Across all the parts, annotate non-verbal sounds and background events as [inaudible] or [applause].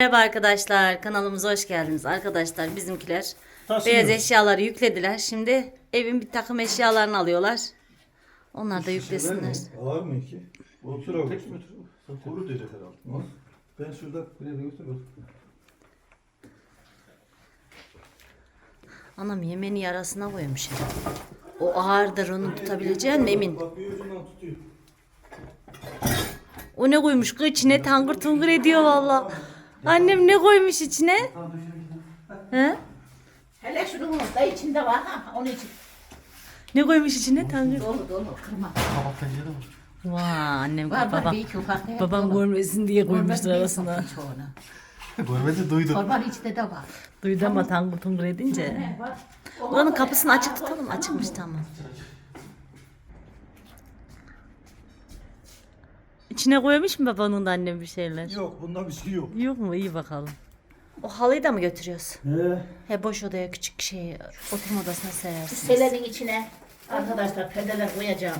Merhaba arkadaşlar, kanalımıza hoş geldiniz. Arkadaşlar bizimkiler Taşınıyor. beyaz eşyaları yüklediler. Şimdi evin bir takım eşyalarını alıyorlar. Onlar da yüklesinler. Ağır mı ki? Otur abi. Tek mi oturuyor? Kuru diyecek herhalde. Ben şurada Buraya da götür bak. Anam yemeğini yarasına koymuş. ya. O ağırdır onu tutabileceğin mi emin? Bak bir ucundan tutuyor. O ne koymuş kız içine tangır tungur ediyor valla. Annem ne koymuş içine? He? Hele şunun da içinde var ha onun için Ne koymuş içine tangır? dolu dolu kırma. Kabak tencere var. Vay annem Var var babam. bir iki ufak. Babam Dolu. görmesin diye Görmez koymuşlar bir arasına. ufak çoğunu. [laughs] Görmedi duydu. Torbanın içinde de var. Duydu ama tangır tungur edince. Ne var? Oranın kapısını açık tutalım. Açıkmış tamam. İçine koymuş mu babanın da annem bir şeyler? Yok bunda bir şey yok. Yok mu? İyi bakalım. O halıyı da mı götürüyoruz? He. He boş odaya küçük şey oturma odasına serersiniz. Selenin içine arkadaşlar perdeler koyacağım.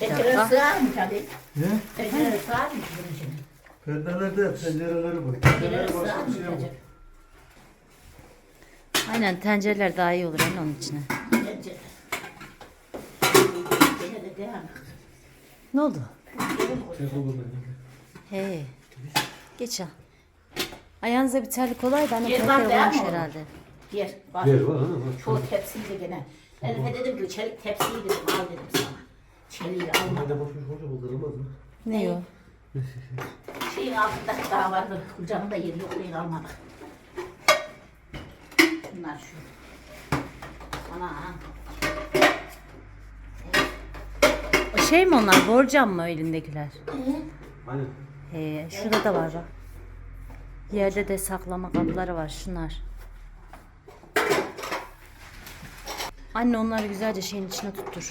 Pencere sığar mı tabii? Ne? Pencere sığar mı bunun içine? Perdelerde pencereleri var. Sığar başka mı bir şey yok. Aynen tencereler daha iyi olur yani onun içine. Devam. Ne oldu? He. Geç al. Ayağınıza bir terlik olaydı anne Yer var değil olmuş mi? herhalde. Yer var. Yer var. Çoğu tepsiydi gene. Elif'e dedim ki çelik tepsiyi dedim al dedim sana. Çeliği alma. Ben de boşmuş hoca bu kırılmaz mı? Ne o? Şeyin altında daha vardı. Kucağında yeri yok değil almadık. Bunlar şu. Ana. O şey mi onlar? Borcam mı elindekiler? Aynen. He, şurada da var bak. Yerde de saklama kapıları var şunlar. Anne onları güzelce şeyin içine tuttur.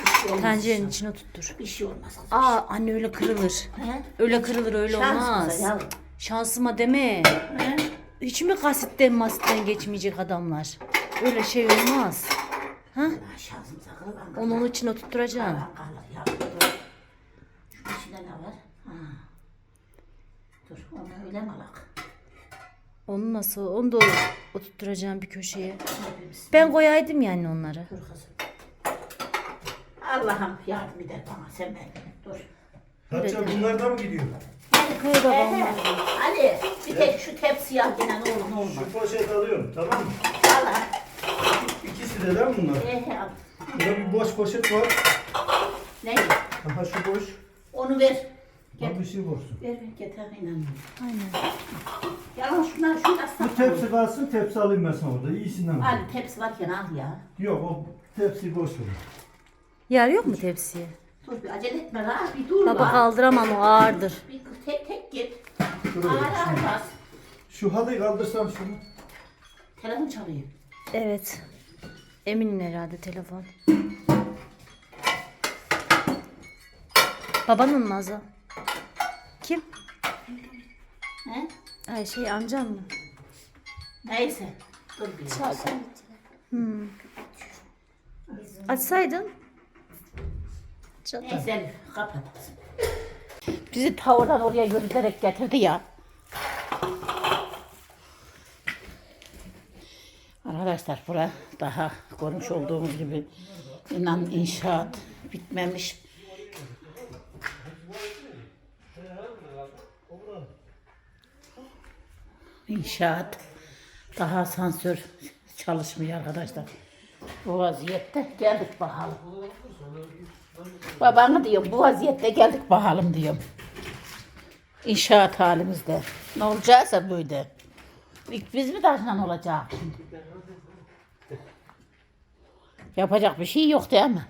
Bir şey olmaz. Tencerenin içine tuttur. Bir şey olmaz. Aa anne öyle kırılır. He? Öyle kırılır öyle Şansımıza olmaz. yavrum. Şansıma deme. He? Hiç mi kasitten masitten geçmeyecek adamlar? Öyle şey olmaz. Ha? Şansımıza kırılan Onu onun içine tutturacaksın. Kalır kalır yavrum. Dur. Şunun içinde ne var? Ha. Dur onu öyle mi alak? Onu nasıl? Onu da oturtturacağım bir köşeye. Hepimiz. Ben koyaydım yani onları. Dur kızım. Allah'ım yardım eder bana sen ben. Dur. Hatice bunlar da mı gidiyor? Koy babam. Ali bir tek şu tepsiyi al gene ne olur ne olmaz. Şu poşet alıyorum tamam mı? De değil mi bunlar? Al. Burada bir boş poşet var. Ne? Aha şu boş. Onu ver. Bak bir şey boşsun. Ver ver getir inanmıyorum. Aynen. Yalan şunlar şunlar Bu tepsi kalsın tepsi alayım ben sana orada. İyisinden al. Tepsi varken al ya. Yok o tepsi boş ver. Yer yok mu tepsiye? Dur bir acele etme ha bir dur Baba kaldıramam o ağırdır. Bir tek tek git. Şuraya Ağır bak, ağır bas. Şu halıyı kaldırsam şunu. Telefon çalıyor. Evet. Emin'in herhalde telefon. Babanın mı Azal? Kim? He? Ay şey amcam mı? Neyse. Dur bir. Açsaydın. Çok Neyse kapat. Bizi ta oradan oraya yürüterek getirdi ya. Arkadaşlar bura daha görmüş olduğumuz gibi inan inşaat bitmemiş. İnşaat daha asansör çalışmıyor arkadaşlar. Bu vaziyette geldik bakalım. Babana diyorum bu vaziyette geldik bakalım diyorum. İnşaat halimizde. Ne olacaksa buydu. İlk biz mi taşınan olacak şimdi? Yapacak bir şey yok değil mi?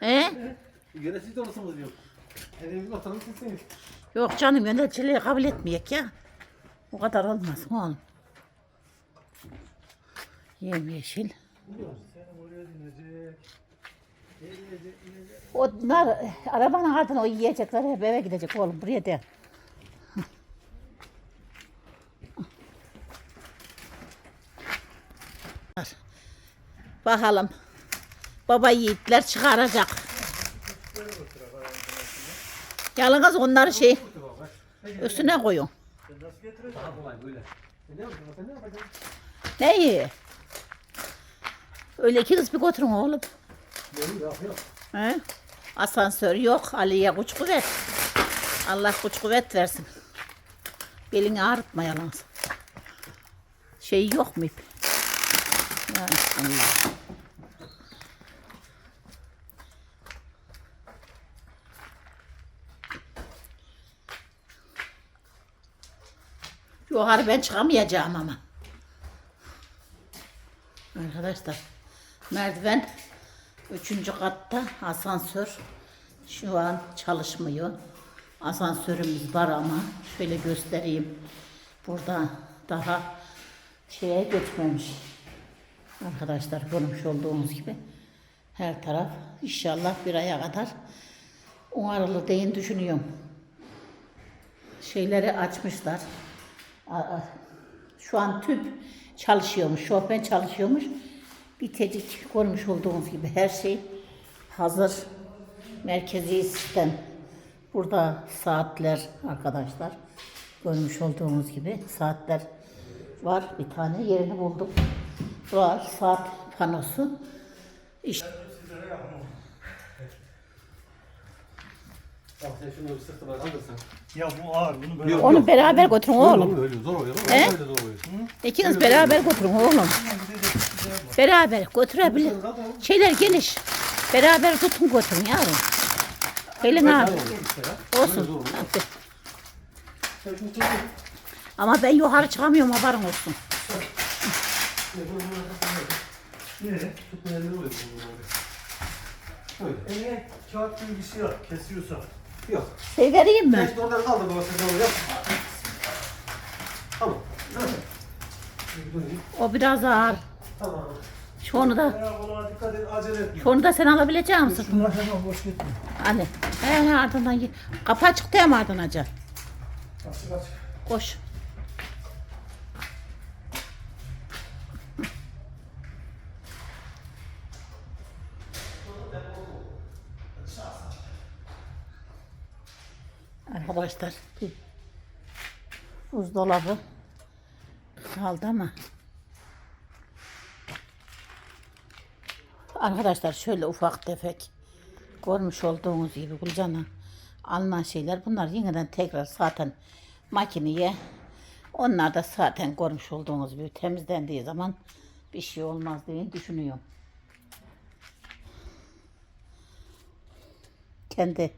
He? Yönetici de olursunuz diyor. Otanı sizsiniz. Yok canım yöneticiliği kabul etmeyek ya. O kadar olmaz oğlum. Yemyeşil. Onlar arabanın ardına o yiyecekler hep eve gidecek oğlum buraya değil. Bakalım baba yiğitler çıkaracak. Yalnız onları şey üstüne koyun. Neyi? Öyle iki kız bir götürün oğlum. Yok yok. He? Asansör yok. Ali'ye güç kuvvet. Allah güç kuvvet versin. Belini ağrıtma yalnız. Şey yok mu ip? Ya Allah. Yukarı ben çıkamayacağım ama. Arkadaşlar merdiven üçüncü katta asansör şu an çalışmıyor. Asansörümüz var ama şöyle göstereyim. Burada daha şeye geçmemiş. Arkadaşlar görmüş olduğunuz gibi her taraf inşallah bir aya kadar onarılı deyin düşünüyorum. Şeyleri açmışlar. Şu an tüp çalışıyormuş, şofben çalışıyormuş. Bitecik görmüş olduğunuz gibi her şey hazır. Merkezi sistem. Burada saatler arkadaşlar. Görmüş olduğunuz gibi saatler var. Bir tane yerini buldum. Var saat panosu. İşte. Ya bu ağır bunu böyle. Yok. onu beraber götürün oğlum. Öyle zor oluyor. He? Öyle zor oluyor. İkiniz beraber götürün oğlum. Beraber götürebilir. Şeyler geniş. Beraber tutun götürün yavrum. Elin abi. Olsun. Hadi. Ama ben yukarı çıkamıyorum haberin olsun. Eline kağıt gibi bir şey at kesiyorsa. Yok. Şey vereyim mi? işte oradan kaldır baba sen onu yap. Tamam. O biraz ağır. Tamam. Şunu da, Ya buna dikkat et acele etme. şunu da sen alabilecek misin? Şunlar hemen boş gitme. Ali. He he ardından git. Kapı açık değil mi ardından? Açık açık. Koş. Arkadaşlar bir buzdolabı kaldı ama Arkadaşlar şöyle ufak tefek görmüş olduğunuz gibi Gülcan'a alınan şeyler bunlar yeniden tekrar zaten makineye onlar da zaten görmüş olduğunuz gibi temizlendiği zaman bir şey olmaz diye düşünüyorum. Kendi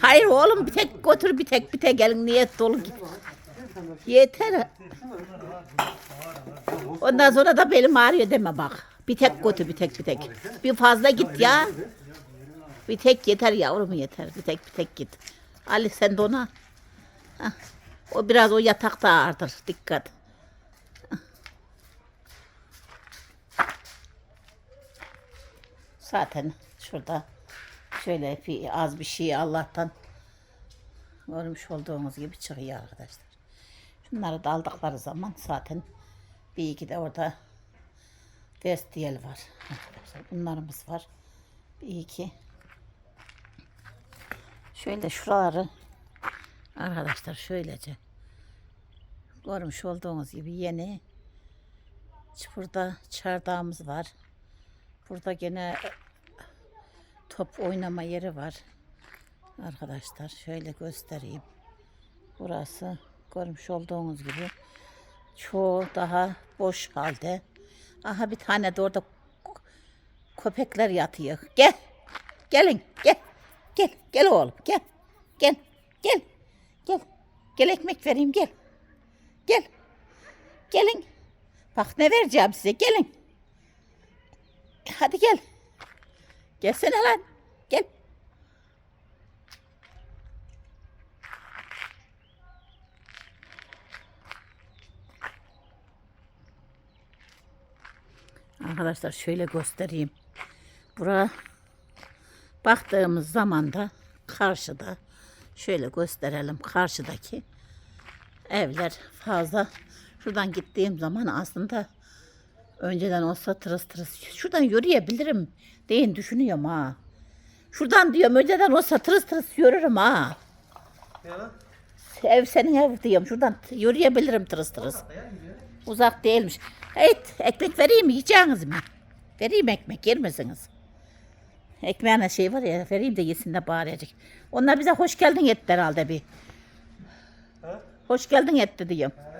Hayır oğlum bir tek götür bir tek bir tek gelin niyet dolu git. Yeter. Ondan sonra da belim ağrıyor deme bak. Bir tek götür bir tek bir tek. Bir fazla git ya. Bir tek yeter yavrum yeter. Bir tek bir tek git. Ali sen de ona. O biraz o yatakta ağırdır. Dikkat. Zaten şurada şöyle bir, az bir şey Allah'tan görmüş olduğunuz gibi çıkıyor arkadaşlar. Şunları da aldıkları zaman zaten bir iki de orada destiyel var. Bunlarımız var. Bir iki. Şöyle şuraları arkadaşlar şöylece görmüş olduğunuz gibi yeni burada çardağımız var. Burada gene top oynama yeri var. Arkadaşlar şöyle göstereyim. Burası görmüş olduğunuz gibi çoğu daha boş halde. Aha bir tane de orada köpekler yatıyor. Gel. Gelin gel. Gel. Gel oğlum gel. Gel. Gel. Gel. Gel ekmek vereyim gel. Gel. Gelin. Bak ne vereceğim size gelin. Hadi gel. Gelsene lan. Gel. Arkadaşlar şöyle göstereyim. Bura baktığımız zaman da karşıda şöyle gösterelim karşıdaki evler fazla şuradan gittiğim zaman aslında Önceden olsa tırıs tırıs. Şuradan yürüyebilirim. Deyin düşünüyorum ha. Şuradan diyorum önceden olsa tırıs tırıs yürürüm ha. Ya. Ev senin ev diyorum. Şuradan yürüyebilirim tırıs tırıs. Uzak değilmiş. Evet ekmek vereyim mi? Yiyeceğiniz mi? Vereyim ekmek yer misiniz? Ekmeğine şey var ya vereyim de yesin de bağıracak. Onlar bize hoş geldin etti herhalde bir. Ha? Hoş geldin etti diyorum. He,